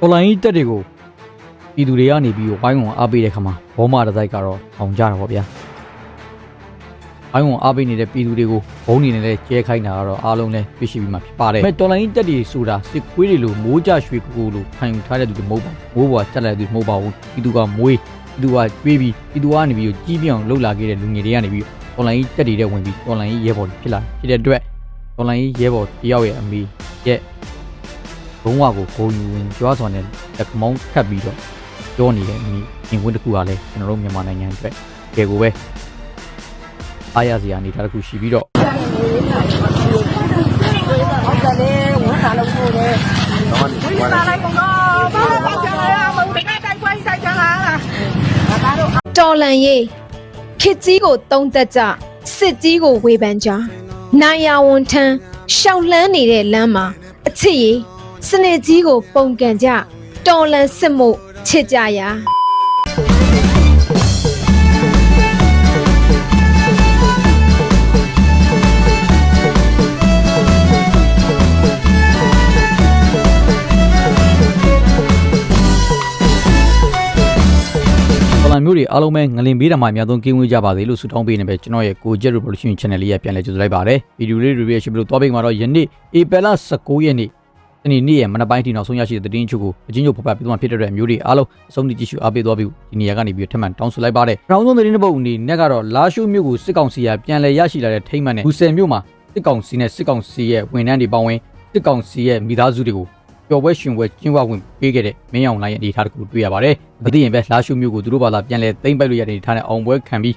တော်လိုင်းကြီးတက်တွေကိုပြည်သူတွေကနေပြီးဝိုင်းဝန်းအားပေးတဲ့ခါမှာဘောမတစ်စိုက်ကတော့အောင်ကြတာပေါ့ဗျာဝိုင်းဝန်းအားပေးနေတဲ့ပြည်သူတွေကိုဘုံနေနဲ့လဲကျဲခိုင်းတာကတော့အားလုံးလဲပြည့်ရှိပြီးမှဖြစ်ပါတယ်။မဲ့တော်လိုင်းကြီးတက်တွေဆိုတာစစ်ခွေးတွေလိုမိုးကြရွှေကူကူလိုခံယူထားတဲ့သူတွေမဟုတ်ပါဘူး။မိုးပေါ်တက်လာတဲ့သူမဟုတ်ပါဘူး။ပြည်သူကမွေးပြည်သူကတွေးပြီးပြည်သူကနေပြီးကြီးပြောင်လှုပ်လာခဲ့တဲ့လူငယ်တွေကနေပြီးတော်လိုင်းကြီးတက်တွေတဲ့ဝင်ပြီးတော်လိုင်းကြီးရဲဘော်တွေဖြစ်လာဖြစ်တဲ့အတွက်တော်လိုင်းကြီးရဲဘော်တယောက်ရဲ့အမိရဲ့ ဘုံဝါကိုဂုံယူဝင်ကြွားစွာနဲ့လက်မောင်းခတ်ပြီးတော့ပြောနေတဲ့အမိရင်ဝင်တစ်ခုကလည်းကျွန်တော်တို့မြန်မာနိုင်ငံအတွက်ကဲကိုပဲအားရစရာအနေထားတစ်ခုရှိပြီးတော့ဟုတ်တယ်လေဝန်ခံလို့ဆိုတယ်ဝိပါလိုက်ကုန်တော့ဘာလို့တိုက်ချင်လဲမဟုတ်တကယ်တိုက်ခွဲတိုက်ချင်လားငါတို့တော်လန်ရေးခစ်ကြီးကိုတုံးသက်ကြစစ်ကြီးကိုဝေဖန်ကြနိုင်ရဝန်ထမ်းရှောက်လန်းနေတဲ့လမ်းမှာအချစ်ရေး စနစ်ကြီးကိုပုံကန်ကြတော်လန်စစ်မှုချစ်ကြရာပလန်မျိုးတွေအားလုံးပဲငလင်ဘေးဓမ္မအများဆုံးကင်းဝေးကြပါစေလို့ဆုတောင်းပေးနေပဲကျွန်တော်ရဲ့ကိုဂျက် revolution channel လေးရပြန်လဲကြိုဆိုလိုက်ပါတယ်ဗီဒီယိုလေး review ရှိမလို့တော့ပိတ်မှာတော့ယနေ့ဧပြီလ19ရက်နေ့ ဒီနေ့နေ့ရဲ့မနက်ပိုင်းထိနောက်ဆုံးရရှိတဲ့သတင်းချုပ်ကိုအချင်းချုပ်ဖတ်ဖတ်ပြီးတော့ဖြစ်တဲ့အတွက်မျိုးတွေအားလုံးအဆုံးထိကြည့်ရှုအားပေးသွားပြီးဒီနေရာကနေပြီးထပ်မံတောင်းဆိုလိုက်ပါတယ်နောက်ဆုံးသတင်းတစ်ပုဒ်အနေနဲ့ကတော့လာရှိုးမြို့ကိုစစ်ကောင်စီကပြန်လည်ရရှိလာတဲ့ထိမ့်မှန်နဲ့ဘူဆယ်မြို့မှာစစ်ကောင်စီနဲ့စစ်ကောင်စီရဲ့ဝန်ထမ်းတွေပေါင်းဝင်စစ်ကောင်စီရဲ့မိသားစုတွေကိုပျော်ပွဲရှင်ပွဲကျင်းပဝင်ပေးခဲ့တဲ့မင်းအောင်လိုင်းရဲ့အနေအထားတစ်ခုတွေ့ရပါတယ်။မသိရင်ပဲလာရှုမျိုးကိုသူတို့ဘာသာပြန်လဲသိမ့်ပိုက်လို့ရတဲ့အနေအထားနဲ့အောင်ပွဲခံပြီး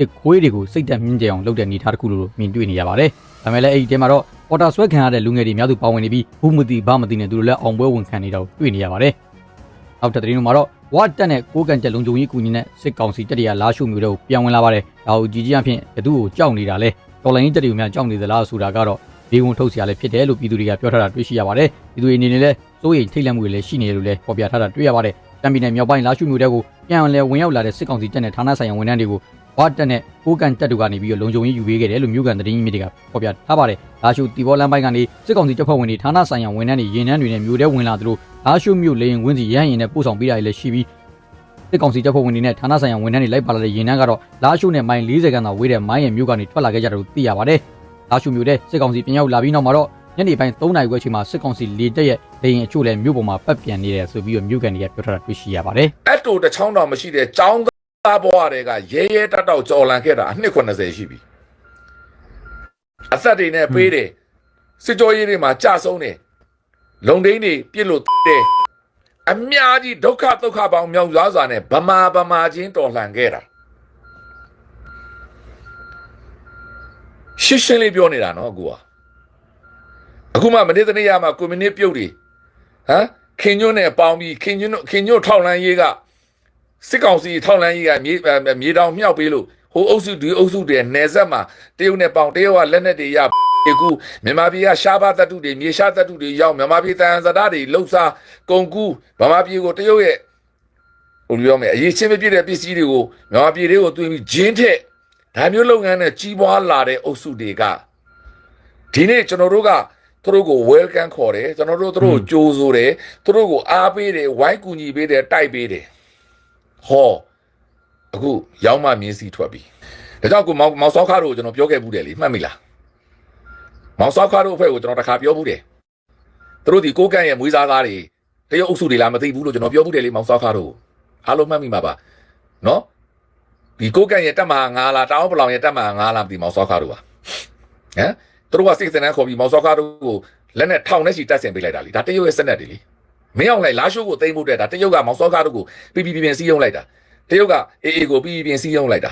တစ်ခွေးတွေကိုစိတ်တက်မြင့်ကြအောင်လုပ်တဲ့အနေအထားတစ်ခုလို့မြင်တွေ့နေရပါတယ်။ဒါမဲ့လည်းအဲ့ဒီတဲမှာတော့ပေါ်တာဆွဲခံရတဲ့လူငယ်တွေများစုပါဝင်နေပြီးဘူးမသိဘာမသိနဲ့သူတို့လည်းအောင်ပွဲဝင်ခံနေတာကိုတွေ့နေရပါတယ်။နောက်ထပ်သတင်းတို့မှာတော့ဝါတက်နဲ့ကိုကန်ချက်လုံခြုံရေးကူညီနဲ့စစ်ကောင်စီတပ်တွေကလာရှုမျိုးတွေကိုပြန်ဝင်လာပါတယ်။ဒါကိုကြည်ကြီးအဖြစ်ဘသူ့ကိုကြောက်နေတာလဲ။တော်လိုင်းတပ်တွေကများကြောက်နေသလားဆိုတာကတော့ဒီဝန်ထုတ်စရာလည်းဖြစ်တယ်လို့ပြည်သူတွေကပြောထားတာတွေ့ရှိရပါတယ်။ပြည်သူတွေအနေနဲ့လည်းစိုးရိမ်ထိတ်လန့်မှုတွေလည်းရှိနေတယ်လို့လည်းဖော်ပြထားတာတွေ့ရပါတယ်။တံပီနယ်မြောက်ပိုင်းလာရှုမျိုးတွေကိုပြန်လည်ဝင်ရောက်လာတဲ့စစ်ကောင်စီတပ်နဲ့ဌာနဆိုင်ရာဝန်ထမ်းတွေကို ဝါတက်နဲ့ကိုကန်တက်တို့ကနေပြီးတော့လုံခြုံရေးယူပေးခဲ့တယ်လို့မြို့ကန်သတင်းကြီးမြစ်တွေကဖော်ပြထားပါတယ်။လာရှုတီဘောလမ်းပိုင်းကနေစစ်ကောင်စီတပ်ဖွဲ့ဝင်တွေဌာနဆိုင်ရာဝန်ထမ်းတွေရင်နှန်းတွေနဲ့မြို့ထဲဝင်လာသလိုလာရှုမြို့လေရင်ဝင်းစီရဟန်းရင်နဲ့ပို့ဆောင်ပေးတာတွေလည်းရှိပြီးစစ်ကောင်စီတပ်ဖွဲ့ဝင်တွေနဲ့ဌာနဆိုင်ရာဝန်ထမ်းတွေလိုက်ပါလာတဲ့ရင်နှန်းကတော့လာရှုနဲ့မိုင်40ခန်းသာဝေးတဲ့မိုင်းရမြို့ကနေထွက်လာခဲ့ကြတယ်လို့သိရပါတယ်။လာရှုမြို့တဲ့စစ်ကောင်စီပြန်ရောက်လာပြီးနောက်မှာတော့ညနေပိုင်း3နာရီခွဲချိန်မှာစစ်ကောင်စီလေတက်ရဲ့လေရင်အချို့လည်းမြို့ပေါ်မှာပတ်ပြန်နေတယ်ဆိုပြီးတော့မြို့ကန်တွေကပြောထားတာတွေ့ရှိရပါတယ်။အတူတစ်ချောင်းတောင်မရှိတဲ့ចောင်း သားဘွားတွေကရဲရဲတက်တောက်ကြော်လန်ခဲ့တာအနှစ်80ရှိပြီအသက်တွေနဲ့ပေးတယ်စစ်ကြောရေးတွေမှာကြဆုံးတယ်လုံဒိန်းတွေပြစ်လို့တယ်အများကြီးဒုက္ခဒုက္ခပေါင်းမြောက်သွားစွာနဲ့ဗမာဗမာချင်းတော်လှန်ခဲ့တာရှင်းရှင်းလေးပြောနေတာနော်အခုကအခုမှမနေ့တနေ့ရမှာကွန်မြူနစ်ပြုတ်တွေဟမ်ခင်ညွန့်နဲ့ပေါင်းပြီးခင်ညွန့်ခင်ညွန့်ထောက်လန်းရေးက စစ်ကောင်စီထောက်လန်းကြီးကမြေအဲမြေတောင်မြောက်ပေးလို့ဟိုအုပ်စုဒီအုပ်စုတွေနယ်ဆက်မှာတရုတ်နဲ့ပေါင်တရုတ်ကလက်နက်တွေရဒီကူမြန်မာပြည်ကရှားပါတတုတွေမြေရှားတတုတွေရောက်မြန်မာပြည်တန်စတာတွေလှုပ်ရှားကုန်ကူးဗမာပြည်ကိုတရုတ်ရဲ့ဟိုလိုပြောမယ်အရေးချင်းမပြည့်တဲ့ပစ္စည်းတွေကိုမြန်မာပြည်တွေကိုသွင်းပြီးဂျင်းထက်ဒါမျိုးလုပ်ငန်းနဲ့ကြီးပွားလာတဲ့အုပ်စုတွေကဒီနေ့ကျွန်တော်တို့ကသူတို့ကို welcome ခေါ်တယ်ကျွန်တော်တို့သူတို့ကိုကြိုးဆိုတယ်သူတို့ကိုအားပေးတယ်ဝိုင်းကူညီပေးတယ်တိုက်ပေးတယ် ဟောအခုရောင်းမမြင်းစီထွက်ပြီဒါကြောင့်ကိုမောင်မောင်စောခါတို့ကိုကျွန်တော်ပြောခဲ့ဘူးတယ်လေမှတ်မိလားမောင်စောခါတို့အဖွဲ့ကိုကျွန်တော်တစ်ခါပြောဘူးတယ်သူတို့ဒီကိုကန့်ရဲ့မွေးစားကားတွေတရုတ်အုပ်စုတွေလားမသိဘူးလို့ကျွန်တော်ပြောဘူးတယ်လေမောင်စောခါတို့အားလုံးမှတ်မိမှာပါနော်ဒီကိုကန့်ရဲ့တက်မဟာ9လားတောင်ပလောင်ရဲ့တက်မဟာ9လားမသိမောင်စောခါတို့ပါဟမ်သူတို့ကစိတ်စနန်းခေါ်ပြီးမောင်စောခါတို့ကိုလက်နဲ့ထောင်နဲ့ချီတက်ဆင်ပေးလိုက်တာလေဒါတရုတ်ရဲ့စနက်တွေလေ မင်းအောင်လိုက်လာရှိုးကိုသိမ်းဖို့တဲ့ဒါတရုတ်ကမောင်စောခါတို့ကိုပြပြပြပြစီးရုံလိုက်တာတရုတ်ကအေးအေးကိုပြီးပြီးပြင်စည်းရုံးလိုက်တာ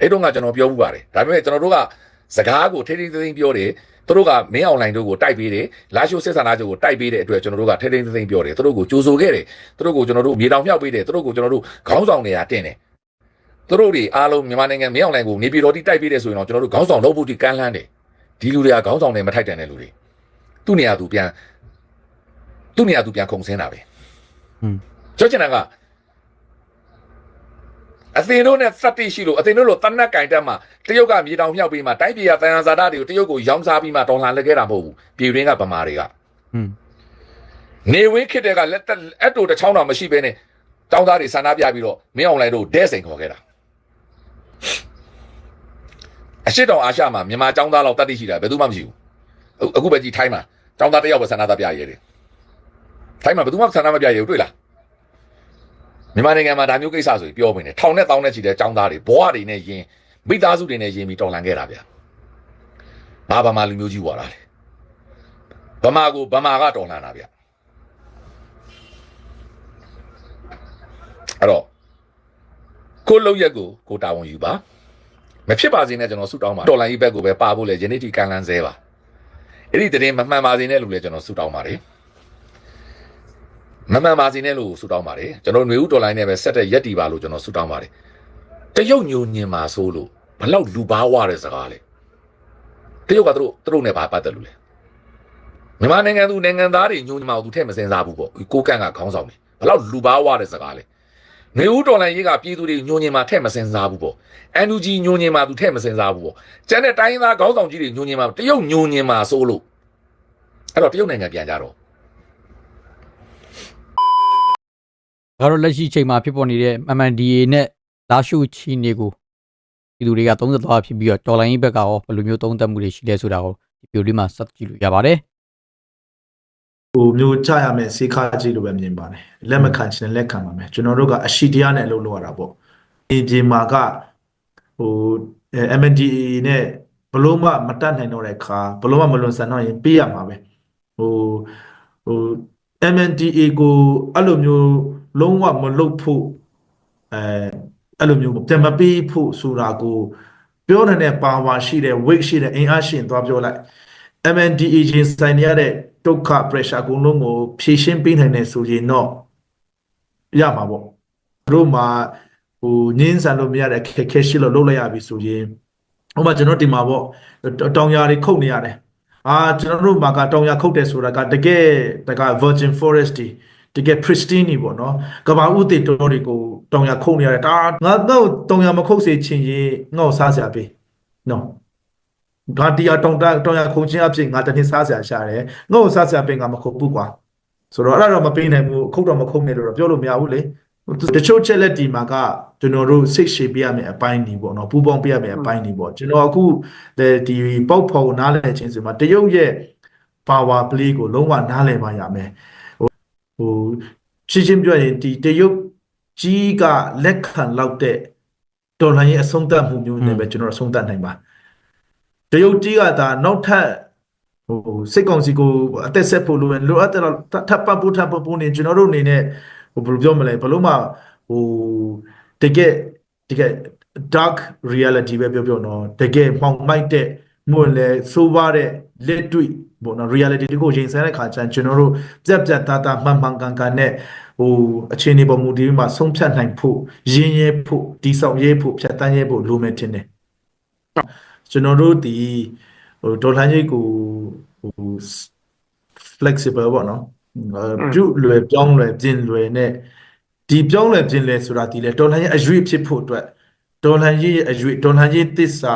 အဲ့တော့ကကျွန်တော်ပြောမှုပါတယ်ဒါပေမဲ့ကျွန်တော်တို့ကစကားကိုထိထိသိသိပြောတယ်သူတို့ကမင်းအွန်လိုင်းတို့ကိုတိုက်ပေးတယ်လာရှိုးစစ်ဆန္ဒချုပ်ကိုတိုက်ပေးတဲ့အတွက်ကျွန်တော်တို့ကထိထိသိသိပြောတယ်သူတို့ကိုကြိုးဆိုခဲ့တယ်သူတို့ကိုကျွန်တော်တို့မြေတောင်မြောက်ပေးတယ်သူတို့ကိုကျွန်တော်တို့ခေါင်းဆောင်နေရာတင်တယ်သူတို့တွေအားလုံးမြန်မာနိုင်ငံမင်းအွန်လိုင်းကိုနေပြည်တော်တိတိုက်ပေးတယ်ဆိုရင်တော့ကျွန်တော်တို့ခေါင်းဆောင်လုပ်ဖို့တိကမ်းလှမ်းတယ်ဒီလူတွေကခေါင်းဆောင်တွေမထိုက်တန်တဲ့လူတွေသူ့နေရာသူပြန် သူ့နေရာသူပြန်ခုံဆင်းတာပဲอืมကြောချင်တာကအသင်တို့နဲ့စက်တိရှိလို့အသင်တို့လိုတနက်ကင်တက်မှာတရုတ်ကမြေတောင်မြောက်ပြီးမှတိုင်းပြည်ကတန်ရာဇာတာတွေကိုတရုတ်ကိုရောင်းစားပြီးမှဒေါ်လာလက်ခဲ့တာမဟုတ်ဘူးပြည်တွင်းကဗမာတွေကနေဝင်းခစ်တဲ့ကလက်တက်အတူတစ်ချောင်းတောင်မရှိဘဲနဲ့တောင်းသားတွေဆန္ဒပြပြီးတော့မင်းအောင်လိုက်တို့ဒဲစိန်ခေါ်ခဲ့တာအရှိတောင်အာရှမှာမြန်မာចောင်းသားလောက်တတ်သိရှိတာဘယ်သူမှမရှိဘူးအခုပဲကြည်ထိုင်းမှာចောင်းသားတယောက်ပဲဆန္ဒပြရဲတယ် ထိုင်းမှာဘယ်သူမှဆန္ဒမပြရဲဘူးတွေ့လားမြန်မာနိုင်ငံမှာဒါမျိုးကိစ္စဆိုရင်ပြောမင်းတယ်ထောင်နဲ့တောင်းနဲ့ချီတဲ့ចောင်းသားတွေဘဝတွေနဲ့ယင်မိသားစုတွေနဲ့ယင်ပြီးတော်လှန်ခဲ့တာဗျာဘာဗမာလူမျိုးကြီးဝါတာလေဗမာကိုဗမာကတော်လှန်တာဗျာအဲ့တော့ကိုယ့်လောက်ရက်ကိုကိုတာဝန်ယူပါမဖြစ်ပါစေနဲ့ကျွန်တော်ဆုတောင်းပါတော်လိုင်းကြီးဘက်ကိုပဲပါဖို့လေယနေ့ထိကန်လန်းဆဲပါအဲ့ဒီတရင်မမှန်ပါစေနဲ့လို့လည်းကျွန်တော်ဆုတောင်းပါတယ် မမှန်ပါစေနဲ့လို့ဆုတောင်းပါတယ်ကျွန်တော်ຫນွေဦးတော်လိုင်းနဲ့ပဲဆက်တဲ့ရက်တီပါလို့ကျွန်တော်ဆုတောင်းပါတယ်တရုတ်ညိုညင်မှာဆိုလို့ဘလောက်လူဘာဝတဲ့စကားလေတရုတ်ကသူတို့သူတို့နဲ့ဘာပတ်သက်လို့လဲမြန်မာနိုင်ငံသူနိုင်ငံသားတွေညိုညင်မှာသူထဲ့မစင်စားဘူးပေါ့ကိုကန့်ကခေါင်းဆောင်နေဘလောက်လူဘာဝတဲ့စကားလေနေဦးတော်လိုင်းရေးကပြည်သူတွေညှို့ညင်မှာထဲ့မစင်စားဘူးပေါ့ NUG ညှို့ညင်မှာသူထဲ့မစင်စားဘူးပေါ့ကျန်တဲ့တိုင်းရင်းသားခေါင်းဆောင်ကြီးတွေညှို့ညင်မှာတရုတ်ညှို့ညင်မှာစိုးလို့အဲ့တော့တရုတ်နိုင်ငံပြန်ကြတော့ ဒါတော့လက်ရှိချိန်မှာဖြစ်ပေါ်နေတဲ့ MNDA နဲ့လာရှုချီနေကိုဒီလူတွေက30သွားဖြစ်ပြီးတော့တော်လိုင်းဘက်ကရောဘယ်လိုမျိုးသုံးသပ်မှုတွေရှိလဲဆိုတာကိုဒီဗီဒီယိုလေးမှာစပ်ကြည့်လို့ရပါတယ်ဟိုမျိုးကြရမယ်စေခါကြီးလိုပဲမြင်ပါတယ်လက်မခံချင်လက်ခံပါမယ်ကျွန်တော်တို့ကအရှိတရားနဲ့အလုပ်လုပ်ရတာပေါ့ဒီဒီမှာကဟို MNDA နဲ့ဘလို့မှမတတ်နိုင်တော့တဲ့ခါဘလို့မှမလွန်ဆန်တော့ရင်ပေးရမှာပဲဟိုဟို MNDA ကိုအဲ့လိုမျိုး လုံးဝမလုပ်ဖို့အဲအဲ့လိုမျိုးပြန်မပေးဖို့ဆိုတာကိုပြောနိုင်တဲ့ပါဝါရှိတဲ့ weight ရှိတဲ့အင်အားရှိရင်သွားပြောလိုက် MNDA ချင်းဆိုင်ရတဲ့ဒုက္ခ pressure အကုန်လုံးကိုဖြည့်ရှင်းပေးနိုင်တယ်ဆိုရင်တော့ရမှာပေါ့တို့မှာဟိုငင်းဆန်လို့မရတဲ့အခက်အခဲရှိလို့လုပ်လိုက်ရပြီဆိုရင်ဟိုမှာကျွန်တော်ဒီမှာပေါ့တောင်ယာတွေခုတ်နေရတယ်အာကျွန်တော်တို့မှာကတောင်ယာခုတ်တယ်ဆိုတာကတကယ်တက virgin forest တွေ တကယ် pristine နေပေါ့နော်ကဘာဥတေတော်တွေကိုတောင်ယာခုတ်နေရတယ်ဒါငါတော့တောင်ယာမခုတ်စေချင်ရင်ငါ့ကိုစားစရာပေးနော်ငါတရားတောင်တတောင်ရခုံချင်းအဖြစ်ငါတနေ့စားစရာရှာတယ်ငါ့ကိုစားစရာပင်ကမခုတ်ဘူးကွာဆိုတော့အဲ့ဒါတော့မပေးနိုင်ဘူးခုတ်တော့မခုတ်နဲ့လို့တော့ပြောလို့မရဘူးလေတချို့ချက်လက်ဒီမှာကကျွန်တော်တို့စိတ်ရှည်ပေးရမယ်အပိုင်းနေပေါ့နော်ပူပေါင်းပေးရမယ်အပိုင်းနေပေါ့ကျွန်တော်အခုဒီပေါက်ဖော်နားလည်ခြင်းဆိုမှာတရုတ်ရဲ့ power play ကိုလုံးဝနားလည်ပါရမယ် ဟိုဟိုရှင်းရှင်းပြောရင်ဒီတရုတ်ကြီးကလက်ခံလောက်တဲ့ဒေါ်လာရဲ့အဆုံးသတ်မှုမျိုးနဲ့ပဲကျွန်တော်အဆုံးသတ်နိုင်ပါတရုတ်ကြီးကဒါနောက်ထပ်ဟိုစစ်ကောင်စီကိုအသက်ဆက်ဖို့လိုရင်လိုအပ်တဲ့ထပ်ပပူထပ်ပပူနေကျွန်တော်တို့အနေနဲ့ဟိုဘယ်လိုပြောမလဲဘယ်လို့မှဟိုတကယ်တကယ် dark reality ပဲပြောပြောနော်တကယ်မှောင်မိုက်တဲ့မွန်းလေစိုးပါတဲ့လက်တွေ့ ပေါ့နော် reality တကိုရင်ဆိုင်တဲ့ခါကျရင်ကျွန်တော်တို့ပြက်ပြက်သားသားမှန်မှန်ကန်ကန်နဲ့ဟိုအခြေအနေပေါ်မူတည်ပြီးမှဆုံးဖြတ်နိုင်ဖို့ရင်းရဲဖို့တိဆောက်ရဲဖို့ဖြတ်တန်းရဲဖို့လိုမယ်ထင်တယ်ကျွန်တော်တို့ဒီဟိုဒေါ်လာကြီးကိုဟို flexible ပေါ့နော်အဲပြုတ်လွယ်ပြောင်းလွယ်ပြင်လွယ်နဲ့ဒီပြောင်းလွယ်ပြင်လွယ်ဆိုတာဒီလေဒေါ်လာကြီးအရွေ့ဖြစ်ဖို့အတွက်ဒေါ်လာကြီးရဲ့အရွေ့ဒေါ်လာကြီးသစ္စာ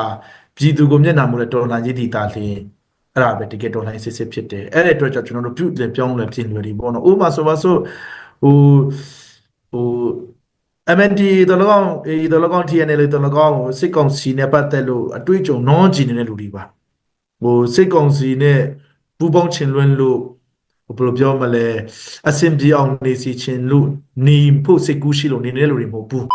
ပြည်သူကိုမျက်နှာမူလဲဒေါ်လာကြီးဒီတာလင်း အဲ့ဒါပဲတကယ်ဒေါ်လာကြီးစစ်စစ်ဖြစ်တယ်အဲ့တဲ့အတွက်ကြောင့်ကျွန်တော်တို့ပြုတ်လွယ်ပြောင်းလွယ်ပြင်လွယ်ဒီပေါ့နော်ဥပမာဆိုပါဆိုဟိုဟို MND တော်လကောင်းအေးတော်လကောင်း TNL တော်လကောင်းကိုစစ်ကောင်စီနဲ့ပတ်သက်လို့အတွေ့အကြုံ non ကြည်နေတဲ့လူတွေပါဟိုစစ်ကောင်စီနဲ့ပူးပေါင်းချင်လွန်းလို့ဟိုဘယ်လိုပြောမလဲအဆင်ပြေအောင်နေစီချင်လို့နေဖို့စိတ်ကူးရှိလို့နေတဲ့လူတွေမဟုတ်ဘူး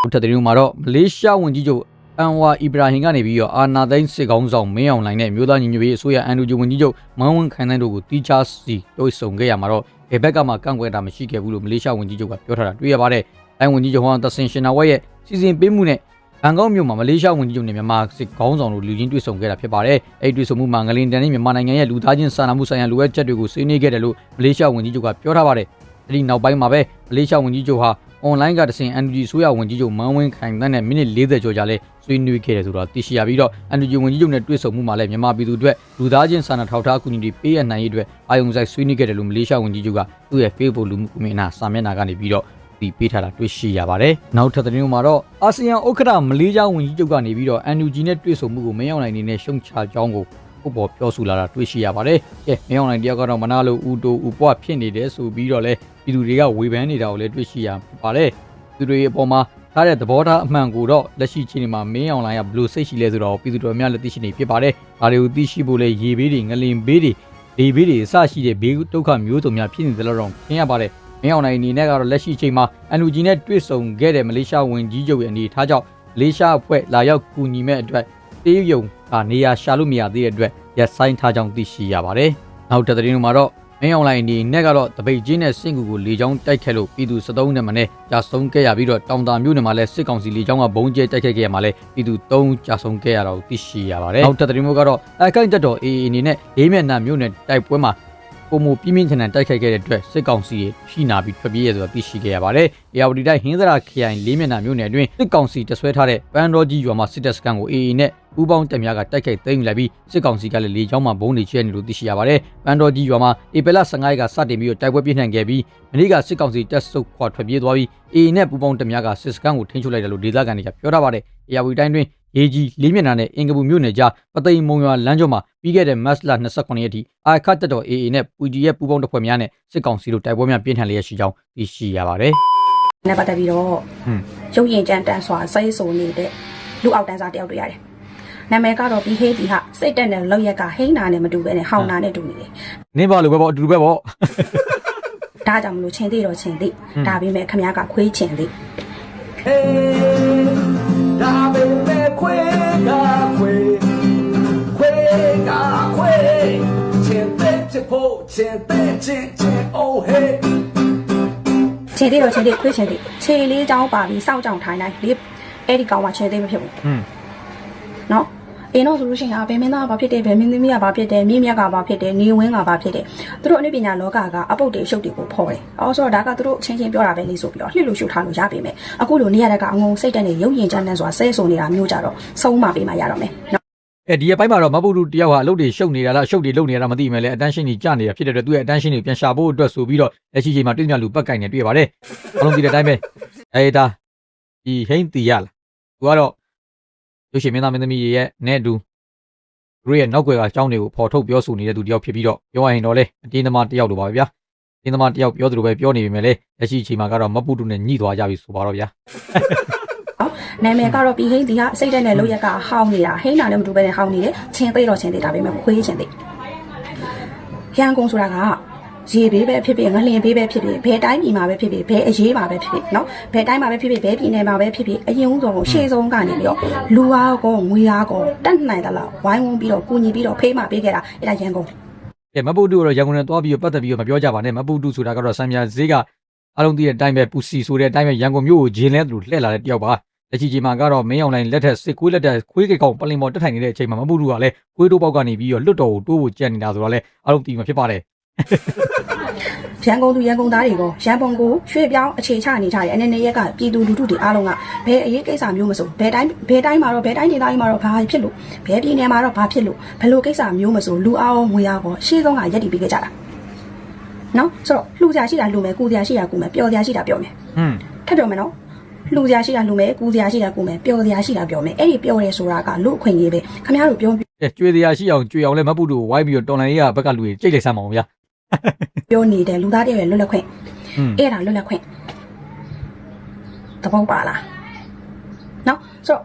နောက်ထပ်သတင်းမှာတော့မလေးရှားဝန်ကြီးချုပ် အန်ဝါအီဘရာဟင်ကနေပြီးတော့အာနာသိန်းစစ်ကောင်းဆောင်မင်းအောင်လှိုင်နဲ့မြို့သားညီညွတ်ရေးအစိုးရအန်ဒူဂျီဝန်ကြီးချုပ်မန်းဝင်းခိုင်နိုင်တို့ကိုတီးခြားစီတို့ဆုံခဲ့ရမှာတော့ဘယ်ဘက်ကမှကန့်ကွက်တာမရှိခဲ့ဘူးလို့မလေးရှားဝန်ကြီးချုပ်ကပြောထားတာတွေ့ရပါတယ်။တိုင်းဝန်ကြီးချုပ်ဟောင်းသဆင်ရှင်နာဝက်ရဲ့စီစဉ်ပေးမှုနဲ့ဘန်ကောက်မြို့မှာမလေးရှားဝန်ကြီးချုပ်နဲ့မြန်မာစစ်ကောင်းဆောင်တို့လူချင်းတွေ့ဆုံခဲ့တာဖြစ်ပါတယ်။အဲ့ဒီတွေ့ဆုံမှုမှာငလင်တန်နဲ့မြန်မာနိုင်ငံရဲ့လူသားချင်းစာနာမှုဆိုင်ရာလိုအပ်ချက်တွေကိုဆွေးနွေးခဲ့တယ်လို့မလေးရှားဝန်ကြီးချုပ်ကပြောထားပါတယ်။အဲ့ဒီနောက်ပိုင်းမှာပဲမလေးရှားဝန်ကြီးချုပ်ဟာ online ကတဆင် NUG ဆိုရဝန်ကြီးချုပ်မန်းဝင်းခိုင်တန်းနဲ့မိနစ်40ကျော်ကြာလဲဆွေးနွေးခဲ့တယ်ဆိုတော့သိရှိရပြီးတော့ NUG ဝန်ကြီးချုပ်နဲ့တွေ့ဆုံမှုမှာလည်းမြန်မာပြည်သူအတွက်လူသားချင်းစာနာထောက်ထားကူညီတွေပေးအပ်နိုင်ရေးအတွက်အာယုံဆိုင်ဆွေးနွေးခဲ့တယ်လို့မလေးရှားဝန်ကြီးချုပ်ကသူ့ရဲ့ Facebook လူမှုကွန်ရက်နာစာမျက်နှာကနေပြီးတော့ဒီပေးထားတာတွေ့ရှိရပါတယ်။နောက်ထပ်သတင်းမှာတော့အာဆီယံဥက္ကဋ္ဌမလေးရှားဝန်ကြီးချုပ်ကနေပြီးတော့ NUG နဲ့တွေ့ဆုံမှုကိုမရောက်နိုင်နေတဲ့ရှုံချကြောင်းကို ဥပေါ်ပြောဆိုလာတာတွေ့ရှိရပါတယ်။ကဲမင်းအောင်နိုင်တယောက်ကတော့မနာလို့ဦးတိုဦးပွားဖြစ်နေတယ်ဆိုပြီးတော့လဲပြည်သူတွေကဝေဖန်နေတာကိုလည်းတွေ့ရှိရပါတယ်။သူတွေအပေါ်မှာထားတဲ့သဘောထားအမှန်ကိုတော့လက်ရှိချိန်မှာမင်းအောင်လိုင်းကဘယ်လိုစိတ်ရှိလဲဆိုတော့ပြည်သူတော်များလည်းသိရှိနေဖြစ်ပါတယ်။ဒါတွေကိုသိရှိဖို့လဲရေဘေးတွေငလင်ဘေးတွေလေဘေးတွေအစရှိတဲ့ဘေးဒုက္ခမျိုးစုံများဖြစ်နေတယ်လို့တော့ခင်ရပါတယ်။မင်းအောင်နိုင်အနေနဲ့ကတော့လက်ရှိချိန်မှာအန်ယူဂျီနဲ့တွေ့ဆုံခဲ့တဲ့မလေးရှားဝန်ကြီးချုပ်ရဲ့အနေအထားကြောင့်မလေးရှားအဖွဲ့လာရောက်ကူညီမဲ့အတွက် တေးယုံကနေရာရှာလို့မရသေးတဲ့အတွက်ရက်ဆိုင်ထားကြောင်းသိရှိရပါတယ်။နောက်တစ်သတင်းမှာတော့မင်းအွန်လိုင်းအနေနဲ့ကတော့တပိတ်ချင်းနဲ့စင့်ကူကိုလေကြောင်းတိုက်ခတ်လို့ပြည်သူ73နဲ့မနဲ့ကြာဆုံးခဲ့ရပြီးတော့တောင်တာမြို့နယ်မှာလည်းစစ်ကောင်စီလေကြောင်းကဘုံကျဲတိုက်ခတ်ခဲ့ရမှာလည်းပြည်သူ3ကြာဆုံးခဲ့ရတာကိုသိရှိရပါတယ်။နောက်တစ်သတင်းမျိုးကတော့အခိုင်တက်တော် AA အနေနဲ့လေးမျက်နှာမြို့နယ်တိုက်ပွဲမှာ ပုံမူပြင်းပြင်းထန်ထန်တိုက်ခိုက်ခဲ့တဲ့အတွက်စစ်ကောင်စီရှိနာပြီးထွက်ပြေးရဆိုတာသိရှိခဲ့ရပါတယ်။အေယာဝတီတိုင်းဟင်းသရာခရိုင်လေးမျက်နှာမြို့နယ်အတွင်းစစ်ကောင်စီတဆွဲထားတဲ့ပန်းတော်ကြီးရွာမှာစစ်တပ်စခန်းကို AA နဲ့ပူးပေါင်းတပ်များကတိုက်ခိုက်သိမ်းယူလိုက်ပြီးစစ်ကောင်စီကလည်းလေကြောင်းမှာဘုံတွေချဲနေလို့သိရှိရပါတယ်။ပန်းတော်ကြီးရွာမှာဧပြီလ15ရက်ကစတင်ပြီးတော့တိုက်ပွဲပြင်းထန်ခဲ့ပြီးမနေ့ကစစ်ကောင်စီတပ်ဆုတ်ခွာထွက်ပြေးသွားပြီး AA နဲ့ပူးပေါင်းတပ်များကစစ်စခန်းကိုထိန်းချုပ်လိုက်တယ်လို့ဒေသခံတွေကပြောထားပါတယ်။အေယာဝတီတိုင်းတွင် ရေကြီးလေးမျက်နှာနဲ့အင်္ဂပူမြို့နယ်ကြားပသိမ်မုံရွာလမ်းကျောမှာပြီးခဲ့တဲ့မတ်လ29ရက်ထိအာခတ်တပ်တော် AA နဲ့ PDF ပူးပေါင်းတပ်ဖွဲ့များနဲ့စစ်ကောင်စီတို့တိုက်ပွဲများပြင်းထန်လျက်ရှိကြောင်းသိရှိရပါတယ်။နဲ့ပတ်သက်ပြီးတော့ဟွန်းရုပ်ရင်ကြမ်းတမ်းစွာစိတ်ဆိုနေတဲ့လူအောက်တန်းစားတယောက်တွေ့ရတယ်။နာမည်ကတော့ပြီးဟေးဒီဟာစိတ်တက်တဲ့လောက်ရက်ကဟိန်းနာနဲ့မတူဘဲနဲ့ဟောင်းနာနဲ့တူနေတယ်နင်းပါလို့ပဲပေါ့အတူတူပဲပေါ့။ဒါကြောင့်မလို့ချင်းသေးတော့ချင်းသေးဟွန်း။ဒါပေမဲ့ခမ ्या ကခွေးချင်းသေး စ်ဖို့ချင်တဲ့ချင်ချင် oh hey ။ချင်းသေးတော့ချင်းသေးခွေးချင်းသေး။ခြေလေးချောင်းပါပြီးစောင့်ကြောင်ထိုင်တိုင်းလေးအဲ့ဒီကောင်ကချင်းသေးမဖြစ်ဘူးဟွန်း။နော်။အင်းတော့ဆိုလို့ရှိရင်ဟာဘယ်မင်းသားကဘာဖြစ်တယ်ဘယ်မင်းသမီးကဘာဖြစ်တယ်မြင့်မြတ်ကဘာဖြစ်တယ်နေဝင်းကဘာဖြစ်တယ်သူတို့အနည်းပညာလောကကအပုတ်တွေရှုပ်တွေကိုဖော်တယ်။အော်ဆိုတော့ဒါကသူတို့ချင်းချင်းပြောတာပဲလေးဆိုပြီးတော့လှစ်လို့ရှုပ်ထားလို့ရပါမယ်။အခုလိုနေရတဲ့ကအငုံစိတ်တက်နေရုပ်ရင်ကြမ်းတမ်းစွာဆဲဆိုနေတာမျိုးကြတော့ဆုံးမပေးမှရတော့မယ်။နော် အဲဒီအပိုင်းမှာတော့မပုဒ္ဒတယောက်ဟာအလုပ်တွေရှုပ်နေတာလားရှုပ်တွေလုပ်နေတာလားမသိဘူးမဲ့လေအတန်းရှင်းကြီးကြာနေတာဖြစ်တဲ့အတွက်သူ့ရဲ့အတန်းရှင်းတွေပြန်ရှာဖို့အတွက်ဆိုပြီးတော့လက်ရှိချိန်မှာတွေ့မြလူပက်ကင်နေတွေ့ရပါတယ်အားလုံးဒီတဲ့အတိုင်းပဲအဲဒါဒီဟိန်းတီရလားသူကတော့ရုပ်ရှင်မင်းသားမင်းသမီးရဲ့နဲ့အတူသူတို့ရဲ့နောက်ွယ်ကအကြောင်းတွေကိုဖော်ထုတ်ပြောဆိုနေတဲ့သူတယောက်ဖြစ်ပြီးတော့ပြောရရင်တော့လေအတင်းသမားတယောက်လိုပါပဲဗျာအတင်းသမားတယောက်ပြောသလိုပဲပြောနေပေမဲ့လေလက်ရှိချိန်မှာကတော့မပုဒ္ဒနဲ့ညှိသွားကြပြီဆိုပါတော့ဗျာ နာမည်ကတော့ပြီးဟိန်းဒီကစိတ်တက်တဲ့လောက်ရက်ကဟောင်းနေတာဟိန်းနာနဲ့မတူဘဲနဲ့ဟောင်းနေတယ်ချင်းသိတော့ချင်းသိတာပဲမဲ့ခွေးချင်းသိရန်ကုန်ဆိုတာကရေဘေးပဲဖြစ်ဖြစ်ငလျင်ဘေးပဲဖြစ်ဖြစ်ဘယ်တိုင်းပြည်မှာပဲဖြစ်ဖြစ်ဘယ်အရေးမှာပဲဖြစ်ဖြစ်နော်ဘယ်တိုင်းမှာပဲဖြစ်ဖြစ်ဘယ်ပြည်နယ်မှာပဲဖြစ်ဖြစ်အရင်ဦးဆုံးရှေ့ဆုံးကနေပြီးတော့လူအားကောငွေအားကောတတ်နိုင်သလားဝိုင်းဝန်းပြီးတော့ကူညီပြီးတော့ဖေးမှပေးခဲ့တာအဲ့ဒါရန်ကုန်ကဲမပုဒ္ဒကတော့ရန်ကုန်နဲ့သွားပြီးတော့ပတ်သက်ပြီးတော့မပြောကြပါနဲ့မပုဒ္ဒဆိုတာကတော့စံပြဈေးကအလုံးတည်းတဲ့အတိုင်းပဲပူစီဆိုတဲ့အတိုင်းပဲရန်ကုန်မြို့ကိုဂျင်းလဲသူလှည့်လာတဲ့တယောက်ပါ လက်ရှိချိန်မှာကတော့မင်းအောင်လိုင်းလက်ထက်စစ်ခွေးလက်ထက်ခွေးကေကောင်ပလင်ပေါ်တက်ထိုင်နေတဲ့အချိန်မှာမပုဒ္ဒကလည်းခွေးတိုးပေါက်ကနေပြီးတော့လွတ်တော်ကိုတိုးဖို့ကြံနေတာဆိုတော့လေအလုံးတီမှာဖြစ်ပါတယ်ရန်ကုန်သူရန်ကုန်သားတွေကိုရန်ပုံကိုရွှေ့ပြောင်းအခြေချနေကြတယ်အနေနဲ့ရက်ကပြည်သူလူထုတွေအားလုံးကဘယ်အရေးကိစ္စမျိုးမဆိုဘယ်တိုင်းဘယ်တိုင်းမှာတော့ဘယ်တိုင်းဒေသကြီးမှာတော့ဘာဖြစ်လို့ဘယ်ပြည်နယ်မှာတော့ဘာဖြစ်လို့ဘယ်လိုကိစ္စမျိုးမဆိုလူအားရောငွေအားရောရှေ့ဆုံးကရက်တည်ပေးကြတာနော်ဆိုတော့လှူကြရှိတာလှူမယ်ကူကြရှိတာကူမယ်ပျော်ကြရှိတာပျော်မယ်ဟွန်းထပ်ပြောမယ်နော် လှူကြရှိတာလှူမယ်ကူကြရှိတာကူမယ်ပျော်ကြရှိတာပျော်မယ်အဲ့ဒီပျော်ရဲဆိုတာကလူအခွင့်အရေးပဲခင်ဗျားတို့ပြောကဲကျွေးတရားရှိအောင်ကျွေးအောင်လဲမပုဒ္ဒကိုဝိုင်းပြီးတော့တော်လိုင်းရေးကဘက်ကလူတွေကြိတ်လိုက်စမ်းပါအောင်ဗျာပြောနေတဲ့လူသားတည်းရဲ့လွတ်လပ်ခွင့်ဟွန်းအဲ့ဒါလွတ်လပ်ခွင့်သဘောပါလားနော်ဆိုတော့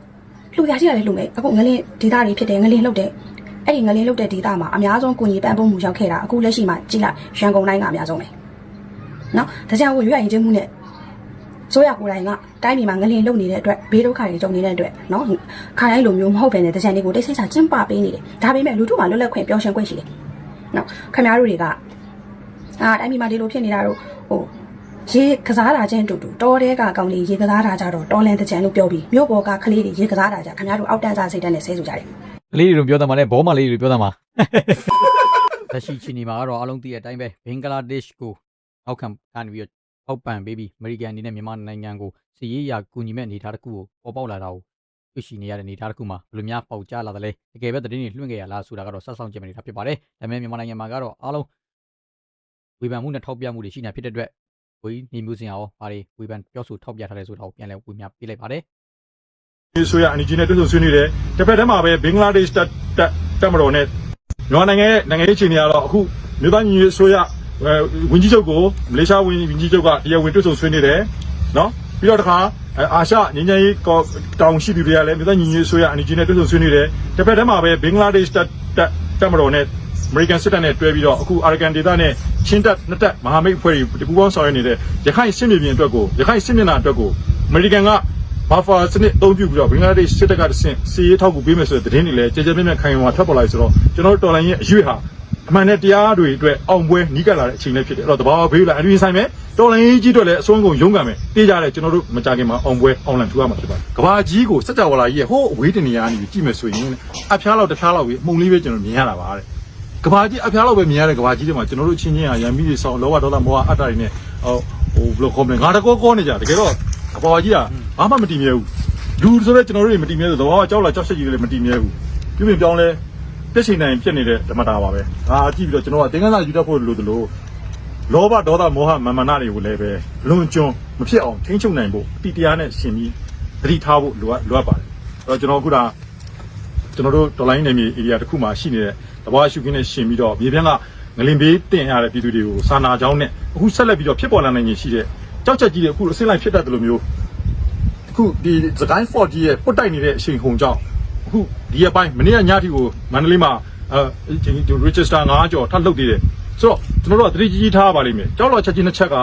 လူရရှိရတယ်လူမယ်အခုငလင်းဒေတာတွေဖြစ်တယ်ငလင်းလှုပ်တယ်အဲ့ဒီငလင်းလှုပ်တဲ့ဒေတာမှာအများဆုံးကိုကြီးပန်းပုံးမှုရောက်ခဲ့တာအခုလက်ရှိမှာကြည့်လိုက်ရန်ကုန်တိုင်းကအများဆုံးပဲနော်ဒါကြောင့်ရွေးရရင်ချင်းမှုနဲ့ ဆိုရကိုယ်တိုင်ကတိုင်းပြည်မှာငလင်းလှုပ်နေတဲ့အတွက်ဘေးဒုက္ခတွေကြုံနေတဲ့အတွက်နော်ခါတိုင်းလိုမျိုးမဟုတ်ပဲနဲ့တကြံတွေကိုတိတ်ဆိတ်စာကျင်းပပေးနေတယ်ဒါပေမဲ့လူထုမှာလွတ်လပ်ခွင့်ပျော်ရွှင်ခွင့်ရှိတယ်နော်ခင်ဗျားတို့တွေကအာတိုင်းပြည်မှာဒီလိုဖြစ်နေတာတော့ဟိုရေကစားတာချင်းတူတူတောတဲကကောင်လေးရေကစားတာကြတော့တောလန်တကြံလို့ပြောပြီးမြို့ပေါ်ကကလေးတွေရေကစားတာကြခင်ဗျားတို့အောက်တန်းစားစိတ်ဓာတ်နဲ့ဆဲဆိုကြတယ်ကလေးတွေတို့ပြောတာမှလည်းဘောမလေးတွေပြောတာမှလက်ရှိချိန်ဒီမှာကတော့အလုံးတည်းတဲ့အတိုင်းပဲဘင်္ဂလားဒေ့ရှ်ကိုအောက်ခံကနေပြီးတော့ အောက်ပန်ပေးပြီးအမေရိကန်အနေနဲ့မြန်မာနိုင်ငံကိုစီရေးရာကူညီမဲ့အနေအထားတစ်ခုကိုပေါ်ပေါက်လာတာကိုတွေ့ရှိနေရတဲ့အနေအထားတစ်ခုမှာဘယ်လိုများပေါက်ကြားလာသလဲတကယ်ပဲသတင်းတွေလွှင့်ခဲ့ရလားဆိုတာကတော့ဆက်ဆောင်ကြည့်မနေတာဖြစ်ပါတယ်ဒါပေမဲ့မြန်မာနိုင်ငံမှာကတော့အားလုံးဝေဖန်မှုနဲ့ထောက်ပြမှုတွေရှိနေတာဖြစ်တဲ့အတွက်ဝေးနေမျိုးစင်အောင်ဘာတွေဝေဖန်ပြောဆိုထောက်ပြထားတယ်ဆိုတာကိုပြန်လဲဝေများပေးလိုက်ပါတယ်ဒီဆိုရအန်ဂျီနဲ့တွေ့ဆုံဆွေးနွေးတယ်တစ်ဖက်တည်းမှာပဲဘင်္ဂလားဒေ့ရှ်တက်တက်တက်မတော်နဲ့မြန်မာနိုင်ငံရဲ့နိုင်ငံရေးအခြေအနေကတော့အခုမြို့သားညီညွတ်ရေးအစိုးရအဲ ဝင်ကြီးချုပ်ကိုမလေးရှားဝင်ဝင်ကြီးချုပ်ကတရားဝင်တွေ့ဆုံဆွေးနွေးတယ်နော်ပြီးတော့တခါအဲအာရှငင်းငယ်ရေးကောတောင်ရှိသူတွေကလည်းမြို့သားညီညွတ်ရေးအစိုးရအနီဂျီနဲ့တွေ့ဆုံဆွေးနွေးတယ်တစ်ဖက်တည်းမှာပဲဘင်္ဂလားဒေ့ရှ်တပ်တပ်တပ်မတော်နဲ့ American စစ်တပ်နဲ့တွဲပြီးတော့အခု Arakan ဒေသနဲ့ချင်းတပ်နှစ်တပ်မဟာမိတ်အဖွဲ့တွေပူးပေါင်းဆောင်ရွက်နေတဲ့ရခိုင်စစ်မြေပြင်အတွက်ကိုရခိုင်စစ်မျက်နှာအတွက်ကို American ကဘာဖာစနစ်အသုံးပြုပြီးတော့ဘင်္ဂလားဒေ့ရှ်စစ်တပ်ကတဆင့်စီရေးထောက်ကူပေးမယ်ဆိုတဲ့သတင်းတွေလည်းကြကြပြန့်ပြန့်ခိုင်မာထွက်ပေါ်လာပြီဆိုတော့ကျွန်တော်တို့တော်လိုင်းရဲ့အရွေ့ဟာ အမှန်နဲ့တရားတွေအတွက်အောင်ပွဲနီးကပ်လာတဲ့အချိန်လေးဖြစ်တယ်အဲ့တော့တဘာဝဘေးလာအရင်ဆိုင်မယ်တော်လိုင်းကြီးအတွက်လည်းအစွမ်းကုန်ရုန်းကန်မယ်တေးကြတယ်ကျွန်တော်တို့မကြခင်မှာအောင်ပွဲအောင်လန်ထူရမှာဖြစ်ပါတယ်ကဘာကြီးကိုစက်ကြဝဠာကြီးရဲ့ဟိုးအဝေးတင်နေရနေပြီးကြည့်မယ်ဆိုရင်အဖျားလောက်တစ်ဖျားလောက်ပြီးအမှုန်လေးပဲကျွန်တော်မြင်ရတာပါတဲ့ကဘာကြီးအဖျားလောက်ပဲမြင်ရတဲ့ကဘာကြီးတွေမှာကျွန်တော်တို့ချင်းချင်းဟာရံမီတွေဆောင်လောဘဒေါသမောဟအတ္တတွေနဲ့ဟိုဟိုဘယ်လိုခေါ်မလဲငါတကောကောနေကြတကယ်တော့ကဘာကြီးကဘာမှမတည်မြဲဘူးလူဆိုတော့ကျွန်တော်တို့တွေမတည်မြဲဘူးသဘောကကြောက်လာကြောက်ဆက်ကြီးတွေလည်းမတည်မြဲဘူးပြုပြင်ပြောင်းလဲ တက်ချိန်တိုင်းဖြစ်နေတဲ့ဓမ္မတာပါပဲဒါကြည့်ပြီးတော့ကျွန်တော်ကသင်္ကန်းစာယူတတ်ဖို့လိုသလိုလောဘဒေါသမောဟမာမနာတွေကိုလည်းပဲလွန်ကျွံမဖြစ်အောင်ထိန်းချုပ်နိုင်ဖို့အတိတရားနဲ့ရှင်ပြီးသတိထားဖို့လိုအပ်လိုအပ်ပါတယ်အဲ့တော့ကျွန်တော်အခုဒါကျွန်တော်တို့ဒေါ်လာရင်းနယ်မြေ area တစ်ခုမှာရှိနေတဲ့တဘာရှုခင်းနဲ့ရှင်ပြီးတော့မြေပြင်ကငလင်ဘေးတင်ရတဲ့ပြည်သူတွေကိုစာနာကြောင်းနဲ့အခုဆက်လက်ပြီးတော့ဖြစ်ပေါ်လာနိုင်ခြင်းရှိတဲ့ကြောက်ချက်ကြီးတွေအခုအစင်းလိုက်ဖြစ်တတ်တယ်လို့မျိုးအခုဒီစကိုင်းဖော့ကြီးရဲ့ပုတ်တိုက်နေတဲ့အချိန်ခုံကြောင့် အခုဒီရက်ပိုင်းမနေ့ကညထိကိုမန္တလေးမှာအဲဒီ register 9ကြော်ထပ်လုပ်သေးတယ်ဆိုတော့ကျွန်တော်တို့ကတတိကြီးကြီးထားပါလိမ့်မယ်ကြောက်လာချက်ကြီးနှစ်ချက်က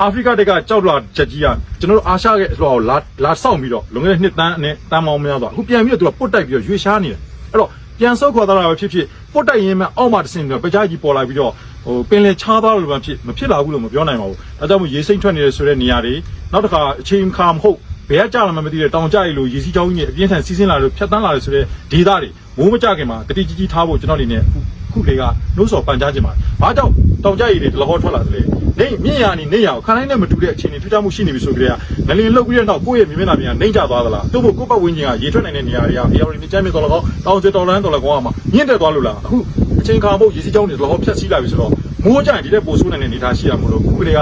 အာဖရိကတက်ကကြောက်လာချက်ကြီးကကျွန်တော်တို့အာရှရဲ့ဟိုလာလာဆောက်ပြီးတော့လွန်ခဲ့တဲ့နှစ်တန်းနဲ့တန်းမောင်းများသွားအခုပြန်ပြီးတော့သူကပုတ်တိုက်ပြီးတော့ရွေ့ရှားနေတယ်အဲ့တော့ပြန်ဆုတ်ခွာသွားတာပဲဖြစ်ဖြစ်ပုတ်တိုက်ရင်မှအောက်မှာတစ်စင်ပြီးတော့ပကြားကြီးပေါ်လာပြီးတော့ဟိုပင်လယ်ချားသွားလို့မှဖြစ်မဖြစ်လာဘူးလို့မပြောနိုင်ပါဘူးအဲကြောင့်မို့ရေစိမ့်ထွက်နေတဲ့ဆိုတဲ့နေရာတွေနောက်တစ်ခါအချိန်ခါမဟုတ် ဘယ်ကကြာလာမှမသိတဲ့တောင်ကြရီလိုရေစီးချောင်းကြီးနဲ့အပြင်းထန်စီးဆင်းလာလို့ဖြတ်တန်းလာလို့ဆိုတဲ့ဒေသတွေမိုးမကြခင်မှာတတိကြီးကြီးထားဖို့ကျွန်တော်အနေနဲ့အခုခုလေးကနှိုးဆော်ပန်ကြားခြင်းပါဘာကြောင့်တောင်ကြရီတွေတလဟောထွက်လာတယ်လေနေမြင့်ရာနေနေရာကိုခန်းတိုင်းနဲ့မတူတဲ့အခြေအနေထူးခြားမှုရှိနေပြီဆိုကြတဲ့ငလင်လှုပ်ပြီးတဲ့နောက်ကိုယ့်ရဲ့မြင်မျက်နှာပြင်ကနေကြသွားသလားတို့ဖို့ကိုယ့်ပတ်ဝန်းကျင်ကရေထွက်နိုင်တဲ့နေရာတွေကအေယာရီမြကျမ်းမြေတော်လကောတောင်ကျတော်လန်းတော်လကောကမှမြင့်တက်သွားလို့လားအခုအချိန်ခါဖို့ရေစီးချောင်းတွေတလဟောဖြတ်စီးလာပြီဆိုတော့မိုးကြရင်ဒီတဲ့ပိုဆိုးနိုင်တဲ့အနေအထားရှိရမို့လို့ခုကလေးက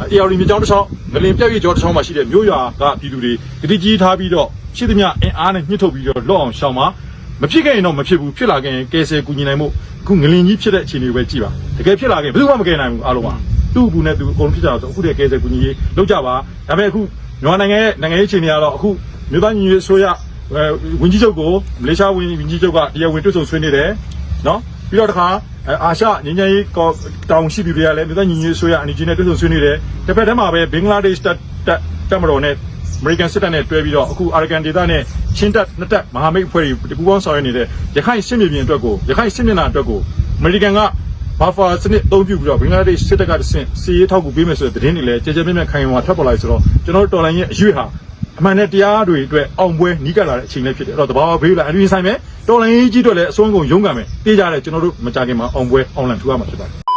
အေယာရီမြေကြောင်းတစ်ချောင်းငလင်ပြက်ရီကျော်တစ်ချောင်းမှာရှိတဲ့မြို့ရွာကပြည်သူတွေတတိကြီးထားပြီးတော့ရှိသမျှအင်အားနဲ့ညှစ်ထုတ်ပြီးတော့လော့အောင်ရှောင်ပါမဖြစ်ခဲ့ရင်တော့မဖြစ်ဘူးဖြစ်လာခဲ့ရင်ကယ်ဆယ်ကူညီနိုင်မှုအခုငလင်ကြီးဖြစ်တဲ့အခြေအနေကိုပဲကြည့်ပါတကယ်ဖြစ်လာခဲ့ဘယ်သူမှမကယ်နိုင်ဘူးအားလုံးပါသူ့ဘူးနဲ့သူအကုန်ဖြစ်ကြတော့အခုတည်းကယ်ဆယ်ကူညီရေးလုပ်ကြပါဒါပေမဲ့အခုမြန်မာနိုင်ငံရဲ့နိုင်ငံရေးအခြေအနေကတော့အခုမြို့သားညီညွတ်ရေးအစိုးရအဲဝင်ကြီးချုပ်ကိုမလေးရှားဝင်ဝင်ကြီးချုပ်ကတရားဝင်တွေ့ဆုံဆွေးနွေးတယ်နော်ပြီးတော့တခါ အဲအာရှငင်းငယ်ရေးကောတောင်ရှိသူတွေကလည်းမြို့သားညီညွတ်ရေးအစိုးရအနီဂျီနဲ့တွေ့ဆုံဆွေးနွေးတယ်တစ်ဖက်တည်းမှာပဲဘင်္ဂလားဒေ့ရှ်တပ်တပ်တပ်မတော်နဲ့ American စစ်တပ်နဲ့တွဲပြီးတော့အခု Arakan ဒေသနဲ့ချင်းတပ်နှစ်တပ်မဟာမိတ်အဖွဲ့တွေပူးပေါင်းဆောင်ရွက်နေတဲ့ရခိုင်စစ်မြေပြင်အတွက်ကိုရခိုင်စစ်မျက်နှာအတွက်ကို American ကဘာဖာစနစ်အသုံးပြုပြီးတော့ဘင်္ဂလားဒေ့ရှ်စစ်တပ်ကတဆင့်စီရေးထောက်ကူပေးမယ်ဆိုတဲ့သတင်းတွေလည်းကြကြပြန့်ပြန့်ခိုင်မာထွက်ပေါ်လာပြီဆိုတော့ကျွန်တော်တို့တော်လိုင်းရဲ့အရွေ့ဟာအမှန်နဲ့တရားတွေအတွက်အောင်ပွဲနီးကပ်လာတဲ့အချိန်လေးဖြစ်တယ်အဲ့တော့တဘာဝဘေးလာအရင်ဆိုင်မယ် တော်လိုင်းကြီးအတွက်လည်းအစွမ်းကုန်ရုန်းကန်မယ်တေးကြတယ်ကျွန်တော်တို့မကြခင်မှာအောင်ပွဲအောင်လန်ထူရမှာဖြစ်ပါတယ်